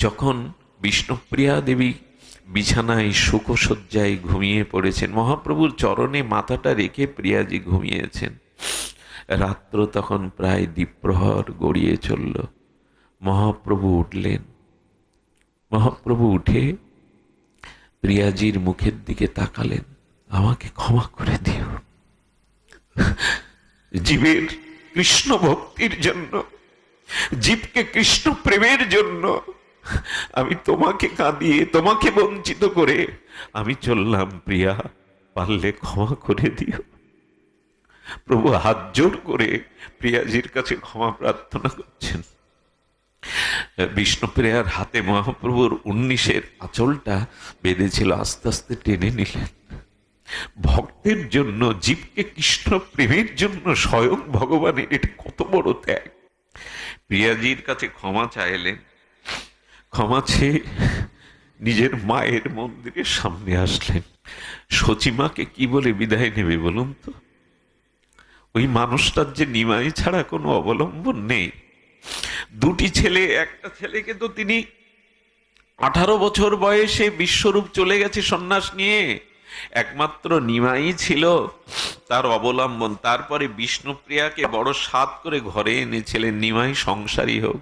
যখন বিষ্ণুপ্রিয়া দেবী বিছানায় সুখসজ্জায় ঘুমিয়ে পড়েছেন, মহাপ্রভুর চরণে মাথাটা রেখে প্রিয়াজি ঘুমিয়েছেন, রাত্র তখন প্রায় দ্বীপ্রহর গড়িয়ে চলল। মহাপ্রভু উঠলেন। মহাপ্রভু উঠে প্রিয়াজির মুখের দিকে তাকালেন। আমাকে ক্ষমা করে দিও। জীবের কৃষ্ণ ভক্তির জন্য, জীবকে কৃষ্ণ প্রেমের জন্য আমি তোমাকে কাঁদিয়ে, তোমাকে বঞ্চিত করে আমি চললাম, প্রিয়া। পারলে ক্ষমা করে দিও। প্রভু হাত জোর করে প্রিয়াজির কাছে ক্ষমা প্রার্থনা করছেন। বিষ্ণুপ্রিয়ার হাতে মহাপ্রভুর উনিশের আঁচলটা বেঁধেছিল, আস্তে আস্তে টেনে নিলেন। ভক্তের জন্য, জীবকে কৃষ্ণ প্রেমের জন্য স্বয়ং ভগবানের এটা কত বড় ত্যাগ। প্রিয়াজির কাছে ক্ষমা চাইলেন। ক্ষমা চেয়ে নিজের মায়ের মন্দিরের সামনে আসলেন। সচিমাকে কি বলে বিদায় নেবে বলুন তো? ওই মানুষটার যে নিমাই ছাড়া কোনো অবলম্বন নেই। দুটি ছেলে, একটা ছেলেকে তো তিনি আঠারো বছর বয়সে বিশ্বরূপ চলে গেছে সন্ন্যাস নিয়ে। একমাত্র নিমাই ছিল, তার অবলম্বন। তারপরে বিষ্ণুপ্রিয়াকে বড় সাত করে ঘরে এনেছিলেন। নিমাই সংসারী হোক।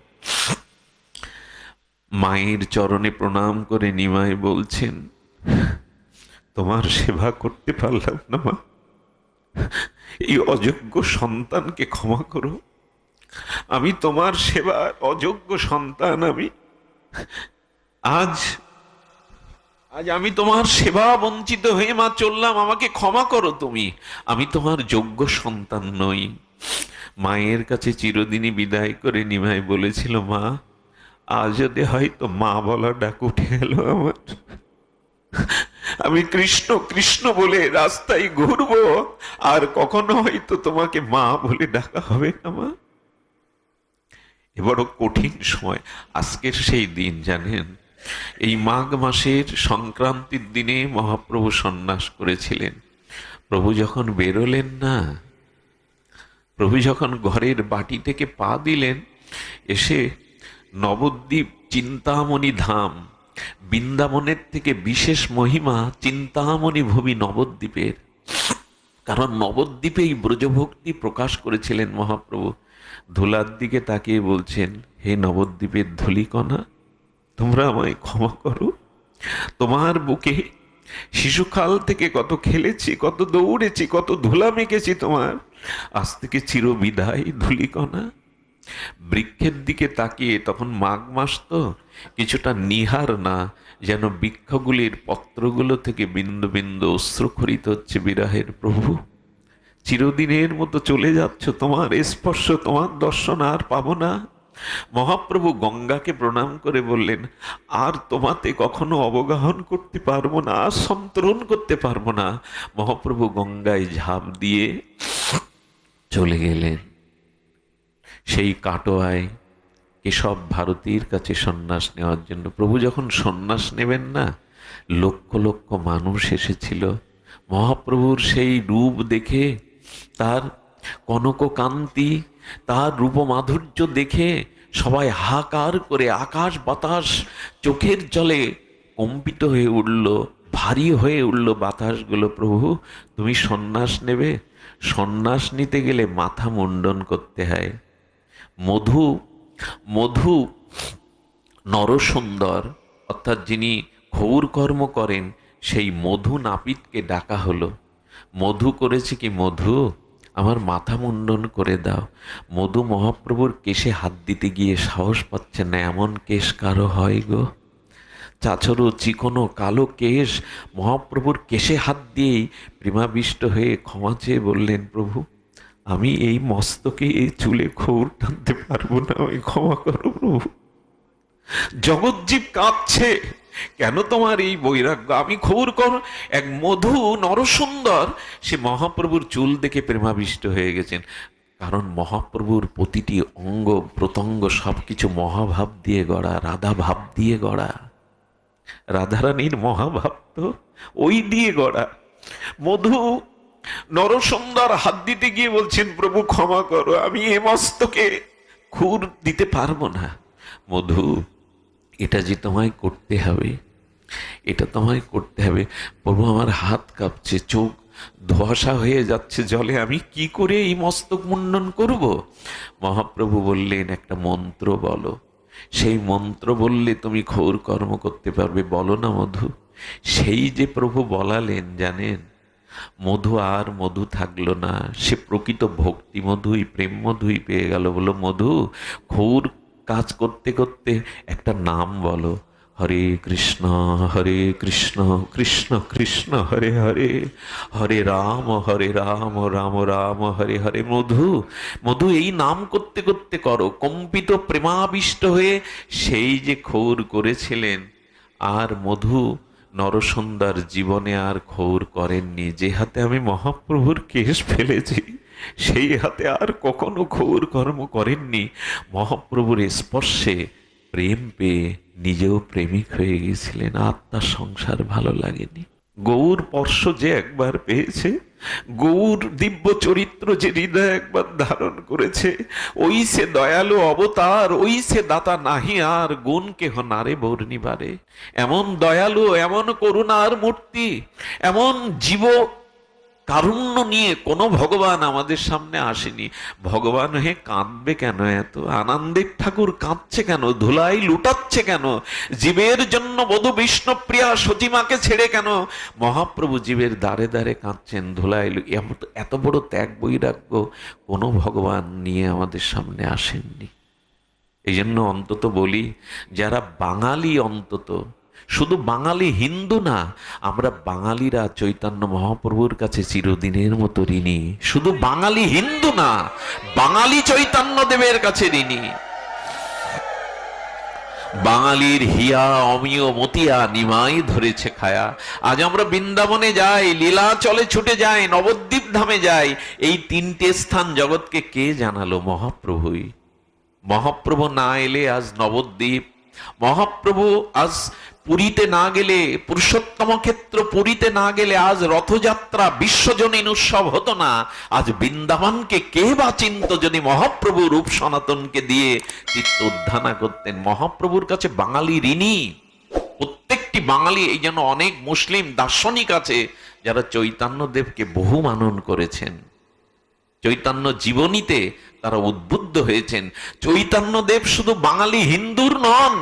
মায়ের চরণে প্রণাম করে নিমাই বলছেন, তোমার সেবা করতে পারলাম না মা। এই অযোগ্য সন্তানকে ক্ষমা করো। আমি তোমার সেবা অযোগ্য সন্তান আমি। আজ আজ আমি তোমার সেবা বঞ্চিত হয়ে মা চললাম, আমাকে ক্ষমা করো তুমি। আমি তোমার যোগ্য সন্তান নই। মায়ের কাছে চিরদিনই বিদায় করে নিমাই বলেছিল, মা আজ যদি হয়তো মা বলা ডাক উঠে গেল আমার। আমি কৃষ্ণ কৃষ্ণ বলে রাস্তায় ঘুরবো, আর কখনো হয়তো তোমাকে মা বলে ডাকা হবে না মা। এ বড় কঠিন সময়, আজকের সেই দিন, জানেন? এই মাঘ মাসের সংক্রান্তির দিনে মহাপ্রভু সন্ন্যাস করেছিলেন। প্রভু যখন বেরোলেন না, প্রভু যখন ঘরের বাটি থেকে পা দিলেন, এসে নবদ্বীপ চিন্তামণি ধাম। বৃন্দাবনের থেকে বিশেষ মহিমা চিন্তামণি ভূমি নবদ্বীপের। কারণ নবদ্বীপেই ব্রজভক্তি প্রকাশ করেছিলেন মহাপ্রভু। ধুলার দিকে তাকিয়ে বলছেন, হে নবদ্বীপের ধুলিকণা, তোমরা আমায় ক্ষমা করো। তোমার বুকে শিশুকাল থেকে কত খেলেছি, কত দৌড়েছি, কত ধুলা মেখেছি তোমার। আজ থেকে চিরবিদায় ধুলিকণা। বৃক্ষের দিকে তাকিয়ে তখন মাঘ মাস তো কিছুটা নিহার না, যেন বৃক্ষগুলির পত্রগুলো থেকে বিন্দু বিন্দু অশ্রুখরিত হচ্ছে বিরাহের প্রভু। চিরদিনের মতো চলে যাচ্ছ তোমার স্পর্শ তোমার দর্শন আর পাবো না। মহাপ্রভু গঙ্গাকে প্রণাম করে বললেন, আর তোমাতে কখনো অবগাহন করতে পারব না, আর সন্তরণ করতে পারব না। মহাপ্রভু গঙ্গায় ঝাঁপ দিয়ে চলে গেলেন। সেই কাটোয়ায় কেশব ভারতীর কাছে সন্ন্যাস নেওয়ার জন্য। প্রভু যখন সন্ন্যাস নেবেন না, লক্ষ লক্ষ মানুষ এসেছিল। মহাপ্রভুর সেই রূপ দেখে, তার কনককান্তি, তার রূপমাধুর্য দেখে সবাই হাহাকার করে আকাশ বাতাস চোখের জলে কম্পিত হয়ে উঠল, ভারী হয়ে উঠল বাতাসগুলো। প্রভু, তুমি সন্ন্যাস নেবে? সন্ন্যাস নিতে গেলে মাথা মুন্ডন করতে হয়। মধু মধু নরসুন্দর, অর্থাৎ যিনি ঘৌর কর্ম করেন, সেই মধু নাপিতকে ডাকা হলো। মধু করেছে কি মধু? আমার মাথা মুন্ডন করে দাও। মধু মহাপ্রভুর কেশে হাত দিতে গিয়ে সাহস পাচ্ছে না, এমন কেশ কারও হয় গো? চাচরো চিকনো কালো কেশ মহাপ্রভুর কেশে হাত দিয়েই প্রেমাবিষ্ট হয়ে ক্ষমা চেয়ে বললেন, প্রভু আমি এই মস্তকে, এই চুলে খৌর টানতে পারব না আমি ক্ষমা করো প্রভু। জগজ্জীব কাঁদছে, কেন তোমার এই বৈরাগ্য? আমি খবর কর, এক মধু নরসুন্দর। সে মহাপ্রভুর চুল দেখে প্রেমাবিষ্ট হয়ে গেছেন। কারণ মহাপ্রভুর প্রতিটি অঙ্গ, প্রত্যঙ্গ সবকিছু মহাভাব দিয়ে গড়া রাধা ভাব দিয়ে গড়া। রাধারানীর মহাভাব তো ওই দিয়ে গড়া। মধু নরসুন্দর হাত দিতে গিয়ে বলছেন, প্রভু, ক্ষমা করো, আমি এ মস্তকে খুর দিতে পারব না। মধু, এটা যে তোমায় করতে হবে, এটা তোমায় করতে হবে। প্রভু, আমার হাত কাঁপছে, চোখ ধোয়াশা হয়ে যাচ্ছে জলে, আমি কি করে এই মস্তক মুন্ডন করব? মহাপ্রভু বললেন, একটা মন্ত্র বলো। সেই মন্ত্র বললে তুমি ঘোর কর্ম করতে পারবে। বলো না মধু, সেই যে প্রভু বলালেন, জানেন মধু আর মধু থাকল না। সে প্রকৃত ভক্তি মধুই, প্রেম মধুই পেয়ে গেল। বলো মধু ঘোর কাজ করতে করতে একটা নাম বলো। হরে কৃষ্ণ হরে কৃষ্ণ কৃষ্ণ কৃষ্ণ, হরে হরে। হরে রাম হরে রাম রাম রাম, হরে হরে। মধু মধু এই নাম করতে করতে করো। কম্পিত প্রেমাবিষ্ট হয়ে সেই যে খৌর করেছিলেন, আর মধু নরসন্দার জীবনে আর খৌর করেননি। যে হাতে আমি মহাপ্রভুর কেশ ফেলেছি, সেই হাতে আর কখনো খৌর কর্ম করেননি। মহাপ্রভুর স্পর্শে প্রেম পেয়ে নিজেও প্রেমিক হয়ে গেছিলেন। আত্মার সংসার ভালো লাগেনি। গৌর পর্শ যে একবার পেয়েছে গৌর দিব্য চরিত্র যে হৃদয় একবার ধারণ করেছে, ওই সে দয়ালু অবতার, ওই সে দাতা নাহি আর গুণ কেহ নারে বর্ণিবারে এমন দয়ালু, এমন করুণার মূর্তি, এমন জীব কারুণ্য নিয়ে কোনো ভগবান আমাদের সামনে আসেনি। ভগবান হে কাঁদবে কেন এত? আনন্দের ঠাকুর কাঁদছে কেন? ধুলাই লুটাচ্ছে কেন? জীবের জন্য বধু বিষ্ণুপ্রিয়া সতীমাকে ছেড়ে কেন? মহাপ্রভু জীবের দ্বারে দ্বারে কাঁদছেন, ধুলাই এত বড় ত্যাগ বৈরাগ্য কোনো ভগবান নিয়ে আমাদের সামনে আসেননি। এই জন্য অন্তত বলি, যারা বাঙালি অন্তত শুধু বাঙালি হিন্দু না, আমরা বাঙালিরা চৈতন্য মহাপ্রভুর কাছে চিরদিনের মতো ঋণী। শুধু বাঙালি হিন্দু না, বাঙালি চৈতন্য দেবের কাছে ঋণী। বাঙালির হিয়া, অমিয় মতিয়া নিমাই ধরেছে খায়া। আজ আমরা বৃন্দাবনে যাই লীলা চলে ছুটে যাই, নবদ্বীপ ধামে যাই। এই তিনটে স্থান জগৎকে কে জানালো? মহাপ্রভুই। মহাপ্রভু না এলে আজ নবদ্বীপ। মহাপ্রভু আজ পুরীতে না গেলে, পুরুষোত্তম ক্ষেত্র পুরীতে না গেলে আজ রথযাত্রা বিশ্বজনীন উৎসব হতো না। আজ বৃন্দাবনকে কে বা চিন্ত যদি মহাপ্রভু রূপ সনাতনকে দিয়ে চিত্ত উদ্ধানা করতেন? মহাপ্রভুর কাছে বাঙালি ঋণী। প্রত্যেকটি বাঙালি, এই জন্য অনেক মুসলিম দার্শনিক আছে, যারা চৈতন্যদেবকে বহু মানন করেছেন। চৈতন্য জীবনীতে তারা উদ্বুদ্ধ হয়েছেন। চৈতন্যদেব শুধু বাঙালি হিন্দুর নন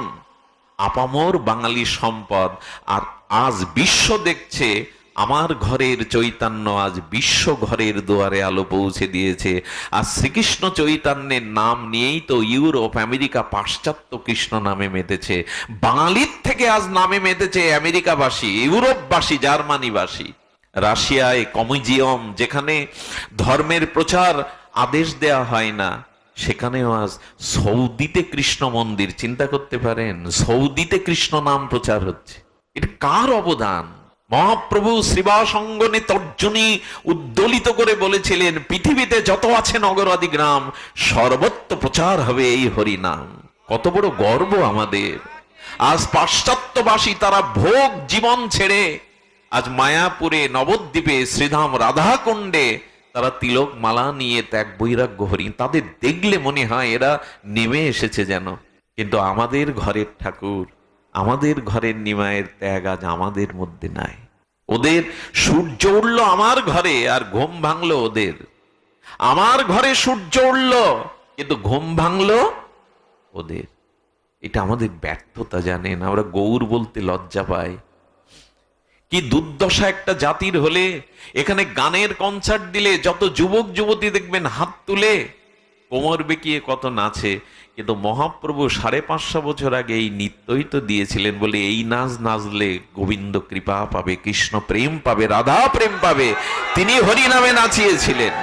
আপামর বাঙালি সম্পদ। আর আজ বিশ্ব দেখছে, আমার ঘরের চৈতন্য আজ বিশ্ব ঘরের দুয়ারে আলো পৌঁছে দিয়েছে। আর শ্রীকৃষ্ণ চৈতন্যের নাম নিয়েই তো ইউরোপ, আমেরিকা পাশ্চাত্য কৃষ্ণ নামে মেতেছে। বাঙালির থেকে আজ নামে মেতেছে আমেরিকাবাসী, ইউরোপবাসী, জার্মানিবাসী। রাশিয়ায় কমিজিয়াম, যেখানে ধর্মের প্রচার আদেশ দেয়া হয় না। সেখানেও আজ সৌদিতে কৃষ্ণ মন্দির, চিন্তা করতে পারেন, সৌদিতে কৃষ্ণ নাম প্রচার হচ্ছে। এটা কার অবদান? মহাপ্রভু শ্রীবাসঙ্গনে তর্জনী উদ্দোলিত করে বলেছিলেন, পৃথিবীতে যত আছে নগরাদি গ্রাম, সর্বত্র প্রচার হবে এই হরি নাম কত বড় গর্ব আমাদের। আজ পাশ্চাত্যবাসী তারা ভোগ জীবন ছেড়ে, আজ মায়াপুরে, নবদ্বীপে, শ্রীধাম রাধাকুণ্ডে তারা তিলক, মালা নিয়ে ত্যাগ, বৈরাগ্য হরি তাদের দেখলে মনে হয় এরা নেমে এসেছে যেন। কিন্তু আমাদের ঘরের ঠাকুর, আমাদের ঘরের নিমায়ের ত্যাগ আজ আমাদের মধ্যে নাই। ওদের সূর্য উঠল আমার ঘরে আর ঘুম ভাঙলো ওদের। আমার ঘরে সূর্য উঠল, কিন্তু ঘুম ভাঙলো ওদের। এটা আমাদের ব্যর্থতা জানেন, আমরা গৌর বলতে লজ্জা পাই। কি দুর্দশা একটা জাতির হলে, এখানে গানের কনসার্ট দিলে, যত যুবক যুবতী দেখবেন হাত তুলে, কোমর বেঁকিয়ে কত নাচে। কিন্তু মহাপ্রভু সাড়ে পাঁচশো বছর আগে এই নৃত্যই তো দিয়েছিলেন বলে এই নাচ নাচলে গোবিন্দ কৃপা পাবে, কৃষ্ণ প্রেম পাবে, রাধা প্রেম পাবে, তিনি হরি নামে নাচিয়েছিলেন।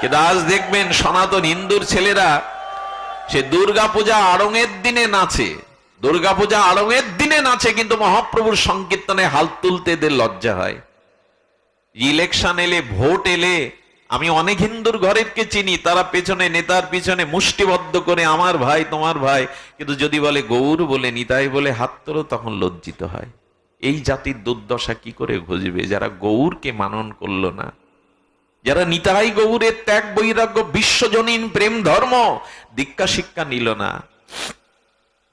কিন্তু আজ দেখবেন সনাতন হিন্দুর ছেলেরা, সে দুর্গা পূজা আড়ঙের দিনে নাচে। দুর্গা পূজা আড়ঙের দিনে নাচে, কিন্তু মহাপ্রভুর সংকীর্তনে হাল তুলতে এদের লজ্জা হয়। ইলেকশন এলে, ভোট এলে, আমি অনেক হিন্দুর ঘরেরকে চিনি, তারা পেছনে, নেতার পিছনে মুষ্টিবদ্ধ করে, আমার ভাই, তোমার ভাই। কিন্তু যদি বলে গৌর বলে, নিতাই বলে, হাত তোলো, তখন লজ্জিত হয়। এই জাতির দুর্দশা কি করে ঘুজবে যারা গৌরকে মানন করল না, যারা নিতাই গৌরের ত্যাগ, বৈরাগ্য, বিশ্বজনীন প্রেম, ধর্ম, দীক্ষা শিক্ষা নিল না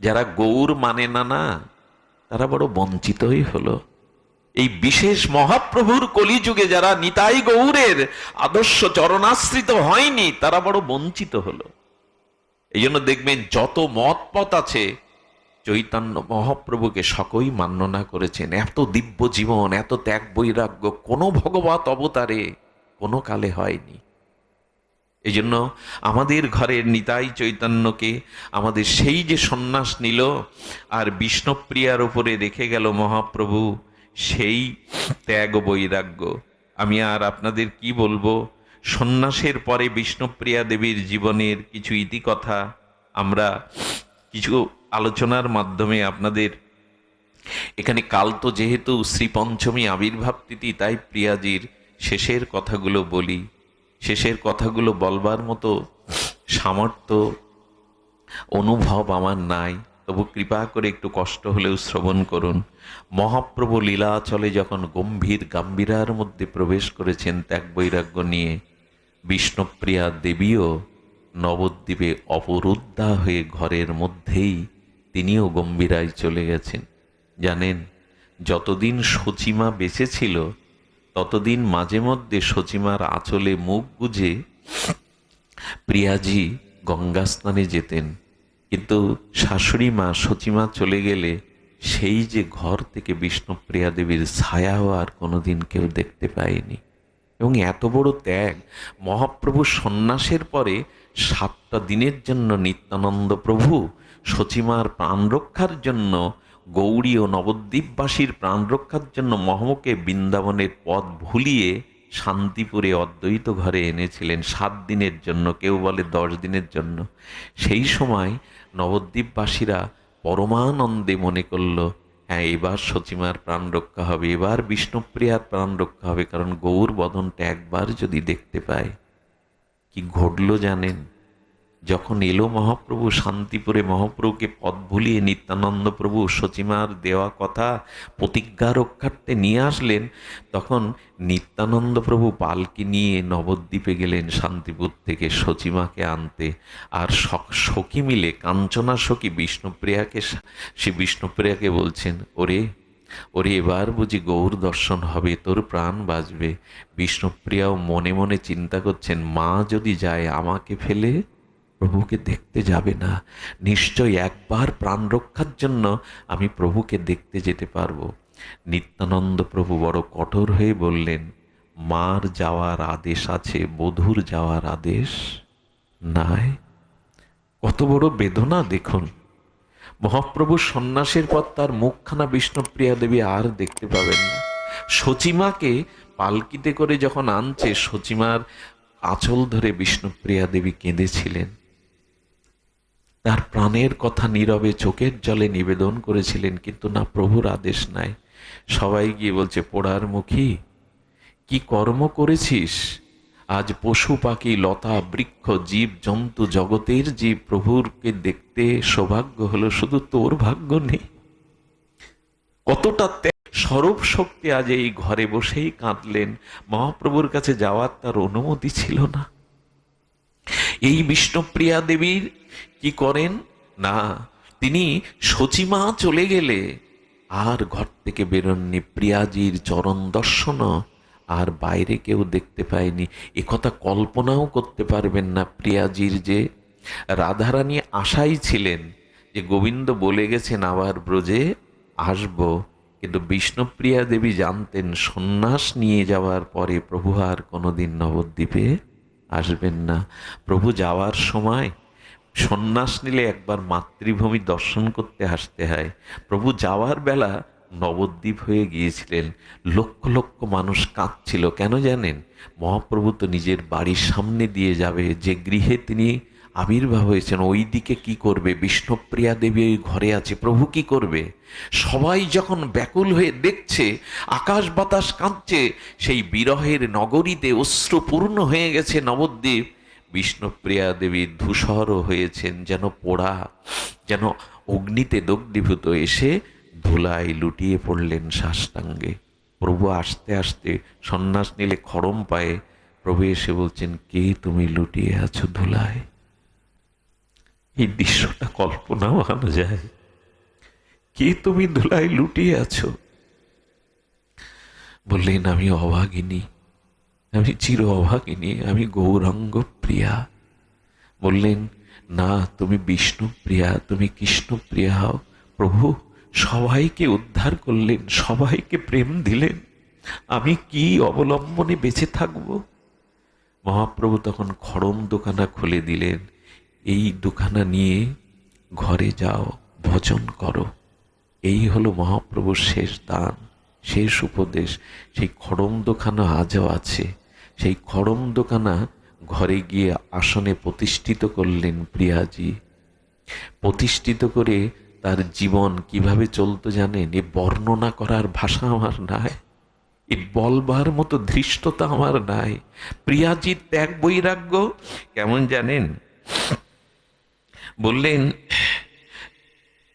যারা গৌর মানে না না, তারা বড় বঞ্চিতই হলো। এই বিশেষ মহাপ্রভুর কলিযুগে যারা নিতাই গৌরের আদর্শ চরণাশ্রিত হয়নি, তারা বড় বঞ্চিত হলো। এই জন্য দেখবেন যত মত আছে, চৈতন্য মহাপ্রভুকে সকই মান্যনা করেছেন, এত দিব্য জীবন, এত ত্যাগ বৈরাগ্য, কোনো ভগবত অবতারে কোনো কালে হয়নি। এই জন্য আমাদের ঘরের নিতাই চৈতন্যকে আমাদের সেই যে সন্ন্যাস নিল আর বিষ্ণুপ্রিয়ার উপরে রেখে গেল মহাপ্রভু, সেই ত্যাগ বৈরাগ্য। আমি আর আপনাদের কি বলব? সন্ন্যাসের পরে বিষ্ণুপ্রিয়া দেবীর জীবনের কিছু ইতিকথা আমরা কিছু আলোচনার মাধ্যমে আপনাদের। এখানে কাল তো যেহেতু শ্রীপঞ্চমী আবির্ভাব তিথি, তাই প্রিয়াজির শেষের কথাগুলো বলি। শেষের কথাগুলো বলবার মতো সামর্থ্য, অনুভব আমার নাই। তবু কৃপা করে একটু কষ্ট হলেও শ্রবণ করুন। মহাপ্রভু লীলাচলে যখন গম্ভীর গাম্ভীরার মধ্যে প্রবেশ করেছেন ত্যাগ বৈরাগ্য নিয়ে, বিষ্ণুপ্রিয়া দেবীও নবদ্বীপে অপরুদ্ধা হয়ে ঘরের মধ্যেই তিনিও গম্ভীরায় চলে গেছেন। জানেন, যতদিন সচিমা বেঁচে ছিল ততদিন মাঝে মধ্যে সচিমার আঁচলে মুখ গুজে প্রিয়াজি গঙ্গা স্নানে যেতেন। কিন্তু শাশুড়ি মা সচিমা চলে গেলে সেই যে ঘর থেকে বিষ্ণুপ্রিয়া দেবীর ছায়াও আর কোনোদিন কেউ দেখতে পায়নি। এবং এত বড় ত্যাগ মহাপ্রভু সন্ন্যাসের পরে সাতটা দিনের জন্য নিত্যানন্দ প্রভু সচিমার প্রাণ রক্ষার জন্য গৌরী ও নবদ্বীপবাসীর প্রাণ রক্ষার জন্য মহমকে বৃন্দাবনের পথ ভুলিয়ে শান্তিপুরে অদ্বৈত ঘরে এনেছিলেন সাত দিনের জন্য, কেউ বলে দশ দিনের জন্য। সেই সময় নবদ্বীপবাসীরা পরমানন্দে মনে করল হ্যাঁ এবার সচিমার প্রাণ রক্ষা হবে, এবার বিষ্ণুপ্রিয়ার প্রাণ রক্ষা হবে, কারণ গৌর বদনটা একবার যদি দেখতে পায়, কি ঘটলো জানেন? যখন এলো মহাপ্রভু, শান্তিপুরে মহাপ্রভুকে পথ ভুলিয়ে নিত্যানন্দ প্রভু সচিমার দেওয়া কথা প্রতিজ্ঞা রক্ষার্থে নিয়ে আসলেন, তখন নিত্যানন্দ প্রভু পালকি নিয়ে নবদ্বীপে গেলেন শান্তিপুর থেকে সচিমাকে আনতে। আর সখী মিলে, কাঞ্চনা সখী বিষ্ণুপ্রিয়াকে সে বিষ্ণুপ্রিয়াকে বলছেন, ওরে ওরে এবার বুঝি গৌর দর্শন হবে, তোর প্রাণ বাঁচবে। বিষ্ণুপ্রিয়াও মনে মনে চিন্তা করছেন, মা যদি যায় আমাকে ফেলে প্রভুকে দেখতে যাবে না। নিশ্চয় একবার প্রাণ রক্ষার জন্য আমি প্রভুকে দেখতে যেতে পারব। নিত্যানন্দ প্রভু বড় কঠোর হয়ে বললেন, মার যাওয়ার আদেশ আছে, বধুর যাওয়ার আদেশ নাই? কত বড় বেদনা, দেখুন। মহাপ্রভু সন্ন্যাসের পর তার মুখখানা বিষ্ণুপ্রিয়া দেবী আর দেখতে পাবেন না। সচিমাকে পালকিতে করে যখন আনছে সচিমার আঁচল ধরে বিষ্ণুপ্রিয়া দেবী কেঁদেছিলেন। তার প্রাণের কথা নীরবে চোখের জলে নিবেদন করেছিলেন, কিন্তু না প্রভুর আদেশ নাই। সবাই গিয়ে বলছে, পোড়ার মুখী, কি কর্ম করেছিস? আজ পশু, পাখি, লতা, বৃক্ষ, জীব, জন্তু, জগতের জীব প্রভুরকে দেখতে সৌভাগ্য হলো, শুধু তোর ভাগ্য নেই। কতটা স্বরূপ শক্তি আজ এই ঘরে বসেই কাঁদলেন। মহাপ্রভুর কাছে যাওয়ার তার অনুমতি ছিল না। এই বিষ্ণুপ্রিয়া দেবীর কি করেন? না, তিনি সচিমা চলে গেলে আর ঘর থেকে বেরোননি। প্রিয়াজির চরণ দর্শন আর বাইরে কেউ দেখতে পায়নি। একথা কল্পনাও করতে পারবেন না প্রিয়াজির যে রাধারানী আশাই ছিলেন যে গোবিন্দ বলে গেছেন, আবার ব্রজে আসব। কিন্তু বিষ্ণুপ্রিয়া দেবী জানতেন, সন্ন্যাস নিয়ে যাওয়ার পরে প্রভু আর কোনোদিন নবদ্বীপে আসবেন না। প্রভু যাওয়ার সময় সন্ন্যাস নিলে একবার মাতৃভূমি দর্শন করতে আসতে হয়। প্রভু যাওয়ার বেলা নবদ্বীপ হয়ে গিয়েছিলেন। লক্ষ লক্ষ মানুষ কাঁদছিল। কেন জানেন? মহাপ্রভু তো নিজের বাড়ির সামনে দিয়ে যাবে। যে গৃহে তিনি আবির্ভাব হয়েছেন ওই দিকে কী করবে? বিষ্ণুপ্রিয়া দেবী ওই ঘরে আছে। প্রভু কি করবে? সবাই যখন ব্যাকুল হয়ে দেখছে, আকাশ বাতাস কাঁদছে, সেই বিরহের নগরীতে অশ্রুপূর্ণ হয়ে গেছে নবদ্বীপ। বিষ্ণুপ্রিয়া দেবী ধূসরও হয়েছেন যেন পোড়া, যেন অগ্নিতে দগ্ধীভূত এসে ধুলায় লুটিয়ে পড়লেন সাষ্টাঙ্গে। প্রভু আসতে আসতে সন্ন্যাস নিলে খড়ম পায়ে প্রভু এসে বলছেন, কে তুমি লুটিয়ে আছো ধুলায়? এই দৃশ্যটা কল্পনাও আনা যায়। কে তুমি ধুলায় লুটিয়ে আছো? বললেন, আমি অভাগিনী। আমি চির অভাগিনী, আমি গৌরাঙ্গ প্রিয়া। বললেন, না, তুমি বিষ্ণু প্রিয়া, তুমি কৃষ্ণ প্রিয়া হও। প্রভু, সবাইকে উদ্ধার করলেন, সবাইকে প্রেম দিলেন। আমি কি অবলম্বনে বেঁচে থাকব? মহাপ্রভু তখন খড়ম দোকানা খুলে দিলেন, এই দোকানা নিয়ে ঘরে যাও, ভজন করো। এই হলো মহাপ্রভুর শেষ দান, শেষ উপদেশ। সেই খড়ম দোকানা আজও আছে। সেই খড়ম দোকানা ঘরে গিয়ে আসনে প্রতিষ্ঠিত করলেন প্রিয়াজি। প্রতিষ্ঠিত করে তার জীবন কীভাবে চলতো জানেন? এ বর্ণনা করার ভাষা আমার নাই। এ বলবার মতো ধৃষ্টতা আমার নাই। প্রিয়াজির ত্যাগ বৈরাগ্য, কেমন জানেন? বললেন,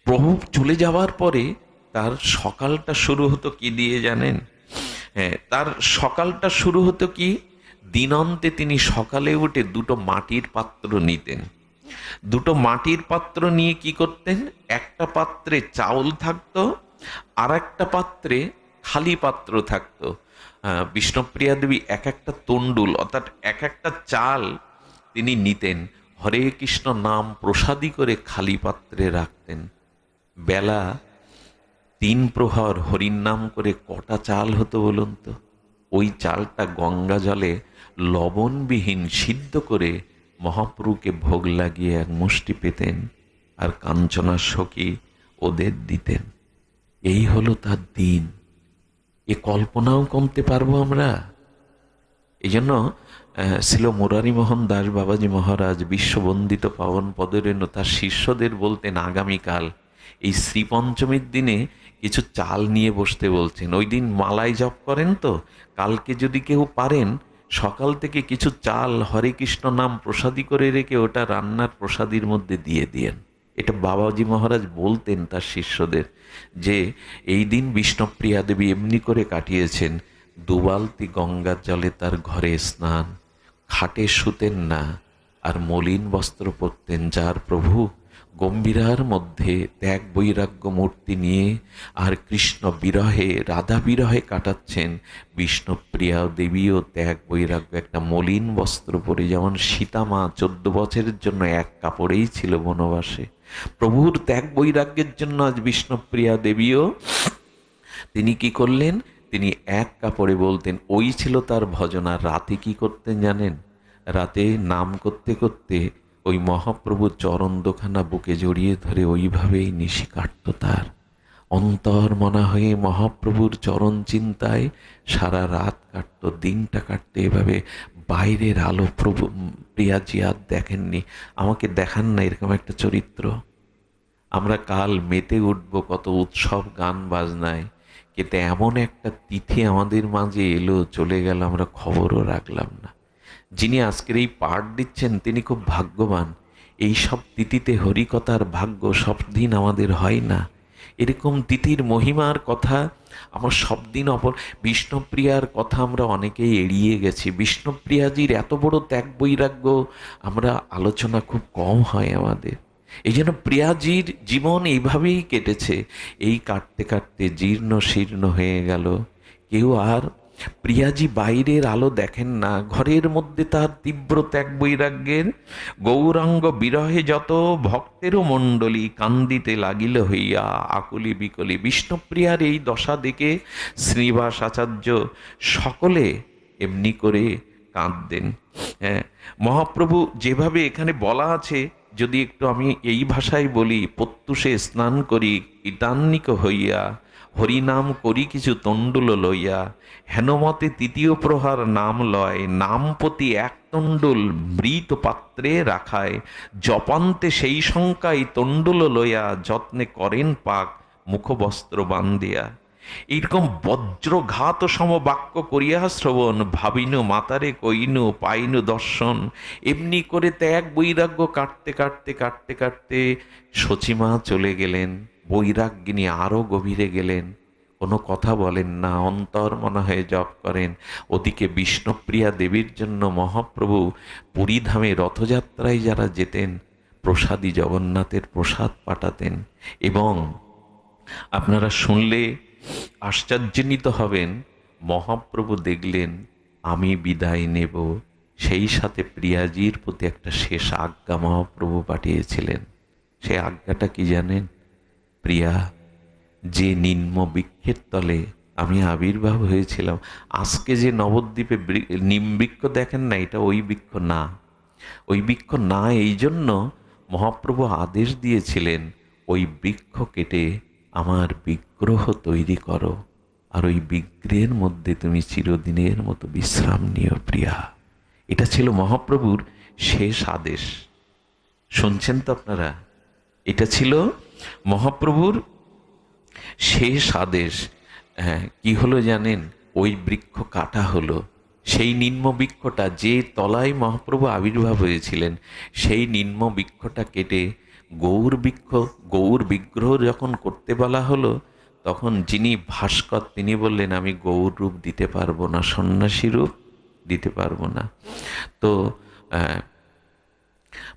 প্রভু চলে যাওয়ার পরে তার সকালটা শুরু হতো কি দিয়ে জানেন? হ্যাঁ তার সকালটা শুরু হতো কি? দিনন্তে তিনি সকালে উঠে দুটো মাটির পাত্র নিতেন। দুটো মাটির পাত্র নিয়ে কি করতেন? একটা পাত্রে চাউল থাকতো আর একটা পাত্রে খালি পাত্র থাকতো। বিষ্ণুপ্রিয়া দেবী এক একটা তন্ডুল অর্থাৎ এক একটা চাল তিনি নিতেন। হরে কৃষ্ণ নাম প্রসাদী করে খালি পাত্রে রাখতেন। বেলা তিন প্রহর হরির নাম করে কটা চাল হতো বলুন তো? ওই চালটা গঙ্গা জলে লবণবিহীন সিদ্ধ করে মহাপ্রভুকে ভোগ লাগিয়ে এক মুষ্টি পেতেন আর কাঞ্চনা সখী ওদের দিতেন। এই হলো তার দিন। এ কল্পনাও কমতে পারব আমরা? এই জন্য ছিল মুরারি মোহন দাস বাবাজি মহারাজ বিশ্ববন্দিত পাবন পদরেণ তার শিষ্যদের বলতেন, আগামীকাল এই শ্রীপঞ্চমীর দিনে কিছু চাল নিয়ে বসতে বলছেন। ওই দিন মালাই জপ করেন তো? কালকে যদি কেউ পারেন সকাল থেকে কিছু চাল হরে কৃষ্ণ নাম প্রসাদী করে রেখে ওটা রান্নার প্রসাদীর মধ্যে দিয়ে দিয়েন। এটা বাবাজি মহারাজ বলতেন তার শিষ্যদের যে, এই দিন বিষ্ণুপ্রিয়া দেবী এমনি করে কাটিয়েছেন। দুবালতি গঙ্গার জলে তার ঘরে স্নান। খাটে শুতেন না। আর মলিন বস্ত্র পরতেন যার প্রভু গম্ভীরার মধ্যে ত্যাগ বৈরাগ্য মূর্তি নিয়ে আর কৃষ্ণ বিরহে, রাধা বিরহে কাটাচ্ছেন বিষ্ণুপ্রিয়া দেবীও ত্যাগ বৈরাগ্য। একটা মলিন বস্ত্র পরে যেমন সীতামা চোদ্দ বছরের জন্য এক কাপড়েই ছিল বনবাসে। প্রভুর ত্যাগ বৈরাগ্যের জন্য আজ বিষ্ণুপ্রিয়া দেবীও তিনি কি করলেন? তিনি এক কাপড়ে বলতেন, ওই ছিল তার ভজনা, রাতে কি করতেন জানেন? রাতে নাম করতে করতে ওই মহাপ্রভুর চরণ দোখানা বুকে জড়িয়ে ধরে ওইভাবেই নিশি কাটত তার। অন্তর মনা হয়ে মহাপ্রভুর চরণ চিন্তায় সারা রাত কাটত, দিনটা কাটতো। এভাবে বাইরের আলো প্রভু প্রিয়াজি আর দেখেননি, আমাকে দেখান না এরকম একটা চরিত্র। আমরা কাল মেতে উঠব, কত উৎসব গান বাজনায়। কিন্তু এমন একটা তিথি আমাদের মাঝে এলো, চলে গেল, আমরা খবরও রাখলাম না। যিনি আজকের এই পাঠ দিচ্ছেন, তিনি খুব ভাগ্যবান। এই সব তিথিতে হরিকথার ভাগ্য সব দিন আমাদের হয় না। এরকম তিথির মহিমার কথা আমার সব দিন অপর, বিষ্ণুপ্রিয়ার কথা আমরা অনেকেই এড়িয়ে গেছি। বিষ্ণুপ্রিয়াজির এত বড় ত্যাগ বৈরাগ্য আমরা আলোচনা খুব কম হয় আমাদের। এই জন্য প্রিয়াজির জীবন এইভাবেই কেটেছে। এই কাটতে কাটতে জীর্ণ শীর্ণ হয়ে গেল। কেউ আর প্রিয়াজি বাইরের আলো দেখেন না, ঘরের মধ্যে তার তীব্র ত্যাগ বৈরাগ্যের। গৌরাঙ্গ বিরহে যত ভক্তেরও মণ্ডলী কান্দিতে লাগিল হইয়া, আকুলি বিকলি। বিষ্ণুপ্রিয়ার এই দশা দেখে শ্রীবাস আচার্য সকলে এমনি করে কাঁদতেন। হ্যাঁ মহাপ্রভু যেভাবে এখানে বলা আছে, যদি একটু আমি এই ভাষায় বলি, প্রত্যুষে স্নান করি কীটান্নিক হইয়া হরিনাম করি কিছু তণ্ডুল লইয়া। হেনমতে তৃতীয় প্রহার নাম লয় নামপতি এক তণ্ডুল মৃত পাত্রে রাখায়। জপান্তে সেই শঙ্কায় তণ্ডুল লইয়া যত্নে করেন পাক মুখবস্ত্র বান্ধিয়া। এইরকম বজ্রঘাত সম বাক্য করিয়া শ্রবণ, ভাবিনু মাতারে কইনু পাইনু দর্শন। এমনি করে ত্যাগ বৈরাগ্য কাটতে কাটতে কাটতে কাটতে সচিমা চলে গেলেন। বৈরাগ্যিনী আরও গভীরে গেলেন। কোনো কথা বলেন না, অন্তর মনে হয়ে জপ করেন। ওদিকে বিষ্ণুপ্রিয়া দেবীর জন্য মহাপ্রভু পুরীধামে রথযাত্রায় যারা যেতেন, প্রসাদী জগন্নাথের প্রসাদ পাঠাতেন এবং আপনারা শুনলে আশ্চর্যান্বিত হবেন, মহাপ্রভু দেখলেন, আমি বিদায় নেব। সেই সাথে প্রিয়াজির প্রতি একটা শেষ আজ্ঞা মহাপ্রভু পাঠিয়েছিলেন। সেই আজ্ঞাটা কি জানেন? প্রিয়া, যে নিম্ন বৃক্ষের তলে আমি আবির্ভাব হয়েছিলাম, আজকে যে নবদ্বীপে বৃ- নিম বৃক্ষ দেখেন না, এটা ওই বৃক্ষ না। ওই বৃক্ষ না, এই জন্য মহাপ্রভু আদেশ দিয়েছিলেন, ওই বৃক্ষ কেটে আমার বিগ্রহ তৈরি করো। আর ওই বিগ্রহের মধ্যে তুমি চিরদিনের মতো বিশ্রাম নিও প্রিয়া। এটা ছিল মহাপ্রভুর শেষ আদেশ। শুনছেন তো আপনারা? এটা ছিল মহাপ্রভুর শেষ আদেশ হ্যাঁ কি হলো জানেন? ওই বৃক্ষ কাটা হলো। সেই নিম্ন বৃক্ষটা, যে তলায় মহাপ্রভু আবির্ভাব হয়েছিলেন, সেই নিম্ন বৃক্ষটা কেটে গৌর বৃক্ষ, গৌর বিগ্রহ যখন করতে বলা হলো, তখন যিনি ভাস্কর, তিনি বললেন, আমি গৌর রূপ দিতে পারব না, সন্ন্যাসী রূপ দিতে পারব না। তো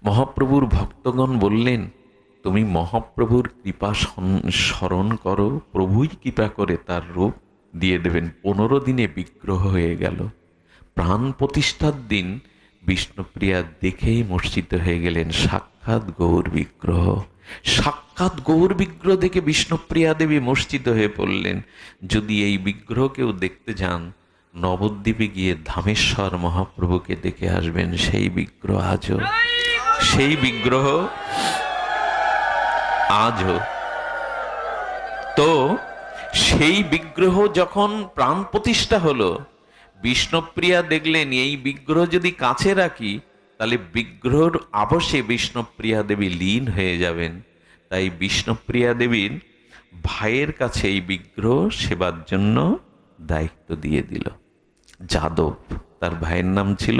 মহাপ্রভুর ভক্তগণ বললেন তুমি মহাপ্রভুর কৃপা স্মরণ করো, প্রভুই কৃপা করে তার রূপ দিয়ে দেবেন। পনেরো দিনে বিগ্রহ হয়ে গেল। প্রাণ প্রতিষ্ঠার দিন বিষ্ণুপ্রিয়া দেখেই মসজিদ হয়ে গেলেন। সাক্ষাৎ গৌর বিগ্রহ। সাক্ষাৎ গৌর বিগ্রহ দেখে বিষ্ণুপ্রিয়া দেবী মসজিদ হয়ে পড়লেন। যদি এই বিগ্রহ কেউ দেখতে যান, নবদ্বীপে গিয়ে ধামেশ্বর মহাপ্রভুকে দেখে আসবেন। সেই বিগ্রহ আজও, সেই বিগ্রহ আজও। তো সেই বিগ্রহ যখন প্রাণ প্রতিষ্ঠা হলো, বিষ্ণুপ্রিয়া দেখলেন, এই বিগ্রহ যদি কাছে রাখি, তাহলে বিগ্রহর আবশে বিষ্ণুপ্রিয়া দেবী লীন হয়ে যাবেন। তাই বিষ্ণুপ্রিয়া দেবীর ভাইয়ের কাছে এই বিগ্রহ সেবার জন্য দায়িত্ব দিয়ে দিল। যাদব, তার ভাইয়ের নাম ছিল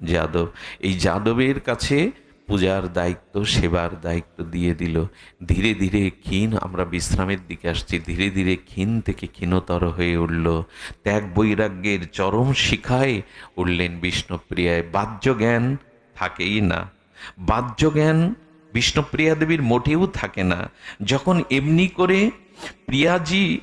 যাদব। এই যাদবের কাছে পূজার দায়িত্ব, সেবার দায়িত্ব দিয়ে দিল। ধীরে ধীরে ক্ষীণ আমরা বিশ্রামের দিকে আসছি। ধীরে ধীরে ক্ষীণ থেকে ক্ষীণতর হয়ে উঠল। ত্যাগ বৈরাগ্যের চরম শিখায় উঠলেন বিষ্ণুপ্রিয়ায়। বাহ্য জ্ঞান থাকেই না। বাহ্য জ্ঞান বিষ্ণুপ্রিয়া দেবীর মোটেও থাকে না। যখন এমনি করে প্রিয়াজি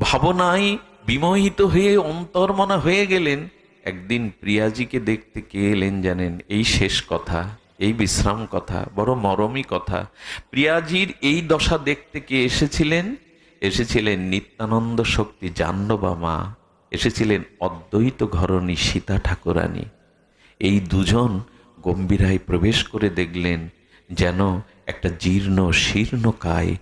ভাবনায় বিমোহিত হয়ে অন্তর্মনা হয়ে গেলেন একদিন প্রিয়াজিকে দেখতে কে এলেন জানেন? এই শেষ কথা, এই বিশ্রাম কথা, বড় মরমী কথা। প্রিয়াজির এই দশা দেখতে কে এসেছিলেন? এসেছিলেন নিত্যানন্দ শক্তি জাহ্নবা মা। এসেছিলেন অদ্বৈত ঘরণী সীতা ঠাকুরানী। এই দুজন গম্ভীরায় প্রবেশ করে দেখলেন যেন একটা জীর্ণ, শীর্ণ কায়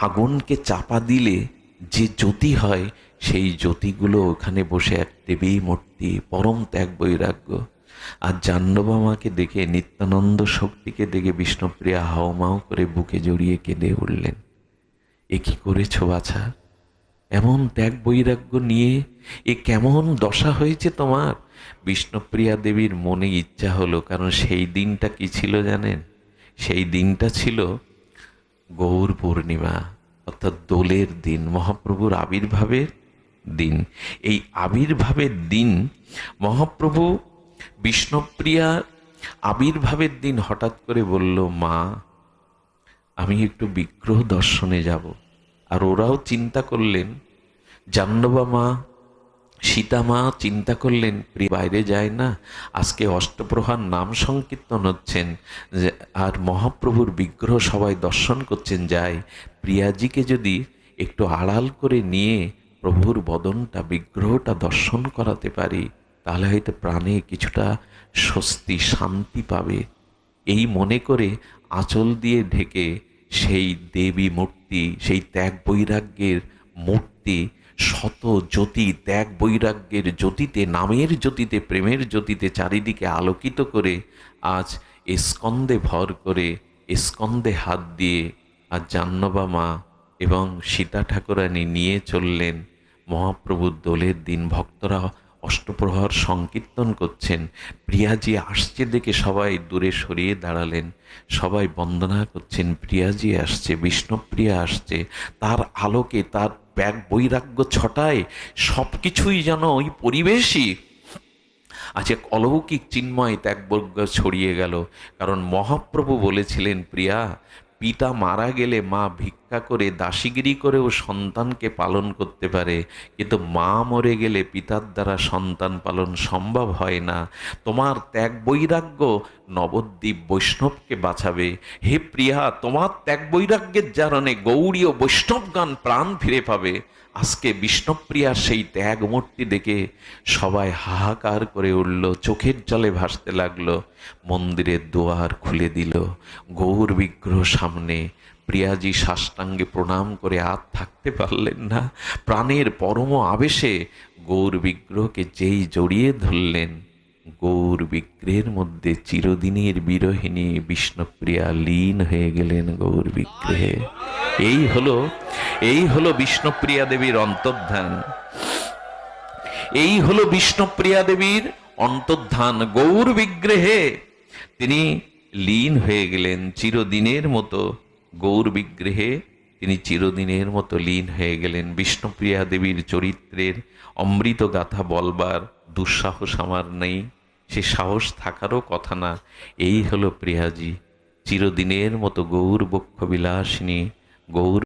আগুনকে চাপা দিলে যে জ্যোতি হয়, সেই জ্যোতিগুলো ওখানে বসে এক দেবী মূর্তি, পরম ত্যাগ বৈরাগ্য। আর জাহ্নবা মাকে দেখে নিত্যানন্দ শক্তিকে দেখে বিষ্ণুপ্রিয়া হাওমাও করে বুকে জড়িয়ে কেঁদে উঠলেন। এ কি করেছ বাছা? এমন ত্যাগ বৈরাগ্য নিয়ে এ কেমন দশা হয়েছে তোমার? বিষ্ণুপ্রিয়া দেবীর মনে ইচ্ছা হলো, কারণ সেই দিনটা কি ছিল জানেন? সেই দিনটা ছিল গৌর পূর্ণিমা। অর্থাৎ দোলের দিন, মহাপ্রভুর আবির্ভাবের দিন। এই আবির্ভাবের দিন, মহাপ্রভু বিষ্ণুপ্রিয়ার আবির্ভাবের দিন হঠাৎ করে বলল, মা, আমি একটু বিগ্রহ দর্শনে যাব। আর ওরাও চিন্তা করলেন জান্নবা মা সীতা মা চিন্তা করলেন, প্রিয়, বাইরে যায় না। আজকে অষ্টপ্রহার নাম সংকীর্তন হচ্ছেন। আর মহাপ্রভুর বিগ্রহ সবাই দর্শন করছেন যায় প্রিয়াজিকে যদি একটু আড়াল করে নিয়ে প্রভুর বদনটা, বিগ্রহটা দর্শন করাতে পারি, তাহলে হয়তো প্রাণে কিছুটা স্বস্তি, শান্তি পাবে। এই মনে করে আঁচল দিয়ে ঢেকে সেই দেবী মূর্তি, সেই ত্যাগ বৈরাগ্যের মূর্তি শত জ্যোতি ত্যাগ বৈরাগ্যের জ্যোতিতে, নামের জ্যোতিতে, প্রেমের জ্যোতিতে চারিদিকে আলোকিত করে আজ স্কন্দে ভর করে স্কন্দে হাত দিয়ে আজ জাহ্নবা মা এবং সীতা ঠাকুরানী নিয়ে চললেন। মহাপ্রভুর দোলের দিন ভক্তরা অষ্টপ্রহর সংকীর্তন করছেন। প্রিয়াজি আসছে দেখে সবাই দূরে সরিয়ে দাঁড়ালেন। সবাই বন্দনা করছেন, প্রিয়াজি আসছে, বিষ্ণুপ্রিয়া আসছে, তার আলোকে, তার ব্যাগ বৈরাগ্য ছটায় সব কিছুই যেন ওই পরিবেশই। আজ এক অলৌকিক চিন্ময় ত্যাগবর্গ ছড়িয়ে গেল, কারণ মহাপ্রভু বলেছিলেন, প্রিয়া পিতা মারা গেলে মা ভিক্ষা করে, দাসীগিরি করেও সন্তানকে পালন করতে পারে। কিন্তু মা মরে গেলে পিতার দ্বারা সন্তান পালন সম্ভব হয় না। তোমার ত্যাগ বৈরাগ্য নবদ্বীপ বৈষ্ণবকে বাঁচাবে। হে প্রিয়া, তোমার ত্যাগ বৈরাগ্যের জারণে গৌরী ও বৈষ্ণবগান প্রাণ ফিরে পাবে। আজকে বিষ্ণুপ্রিয়ার সেই ত্যাগ মূর্তি দেখে সবাই হাহাকার করে উঠল, চোখের জলে ভাসতে লাগল, মন্দিরের দোয়ার খুলে দিল, গৌর বিগ্রহ সামনে। প্রিয়াজি সাষ্টাঙ্গে প্রণাম করে আর থাকতে পারলেন না। প্রাণের পরম আবেশে গৌর বিগ্রহকে যেই জড়িয়ে ধরলেন গৌর বিগ্রহের মধ্যে চিরদিনের বিরহিণী বিষ্ণুপ্রিয়া লীন হয়ে গেলেন গৌর বিগ্রহে। এই হলো এই হলো বিষ্ণুপ্রিয়া দেবীর অন্তর্ধান। এই হলো বিষ্ণুপ্রিয়া দেবীর অন্তর্ধান। গৌর বিগ্রহে তিনি লীন হয়ে গেলেন চিরদিনের মতো। গৌর বিগ্রহে তিনি চিরদিনের মতো লীন হয়ে গেলেন। বিষ্ণুপ্রিয়া দেবীর চরিত্রের অমৃত গাথা বলবার দুঃসাহস আমার নেই। সে সাহস থাকারও কথা না। এই হলো প্রিয়াজি। চিরদিনের মতো গৌর বক্ষ বিলাসিনী গৌর